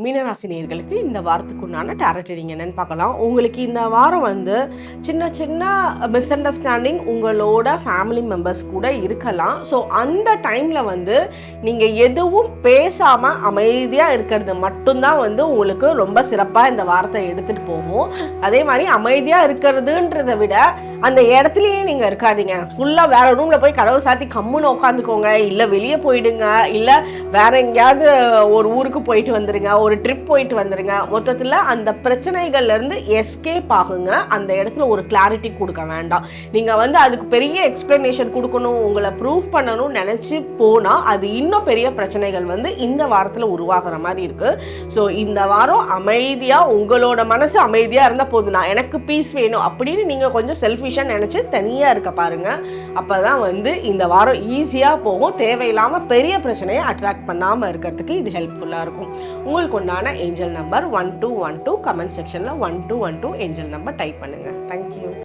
மீனராசினியர்களுக்கு இந்த வாரத்துக்குண்டான tarot reading என்னன்னு பார்க்கலாம். உங்களுக்கு இந்த வாரம் வந்து சின்ன சின்ன மிஸ் அண்டர்ஸ்டாண்டிங் உங்களோட ஃபேமிலி மெம்பர்ஸ் கூட இருக்கலாம். ஸோ அந்த டைமில் வந்து நீங்கள் எதுவும் பேசாமல் அமைதியாக இருக்கிறது மட்டும்தான் வந்து உங்களுக்கு ரொம்ப சிறப்பாக இந்த வாரத்தை எடுத்துகிட்டு போகும். அதே மாதிரி அமைதியாக இருக்கிறதுன்றதை விட அந்த இடத்துலயே நீங்கள் இருக்காதீங்க. ஃபுல்லாக வேறு ரூமில் போய் கதவு சாத்தி கம்முன்னு உட்காந்துக்கோங்க. இல்லை வெளியே போயிடுங்க. இல்லை வேற எங்கேயாவது ஒரு ஊருக்கு போயிட்டு வந்துடுங்க ஒரு ட்ரிப் போயிட்டு வந்துடுங்க மொத்தத்தில் அந்த பிரச்சனைகள்லேருந்து எஸ்கேப் ஆகுங்க. அந்த இடத்துல ஒரு கிளாரிட்டி கொடுக்க வேண்டாம். நீங்கள் வந்து அதுக்கு பெரிய எக்ஸ்ப்ளனேஷன் கொடுக்கணும் உங்களை ப்ரூவ் பண்ணணும்னு நினச்சி போனால் அது இன்னும் பெரிய பிரச்சனைகள் வந்து இந்த வாரத்தில் உருவாகிற மாதிரி இருக்குது ஸோ இந்த வாரம் அமைதியாக உங்களோட மனசு அமைதியாக இருந்தால் போதும். நான் எனக்கு பீஸ் வேணும் அப்படின்னு நீங்கள் கொஞ்சம் செல்ஃபிஷாக நினச்சி தனியாக இருக்க பாருங்கள் அப்போ தான் வந்து இந்த வாரம் ஈஸியாக போகும். தேவையில்லாமல் பெரிய பிரச்சனையை அட்ராக்ட் பண்ணாமல் இருக்கிறதுக்கு இது ஹெல்ப்ஃபுல்லாக இருக்கும். உங்களுக்கு உங்களுக்கு உண்டான angel number one two one two comment செக்ஷனில் one two one two angel number type பண்ணுங்கள் தேங்க்யூ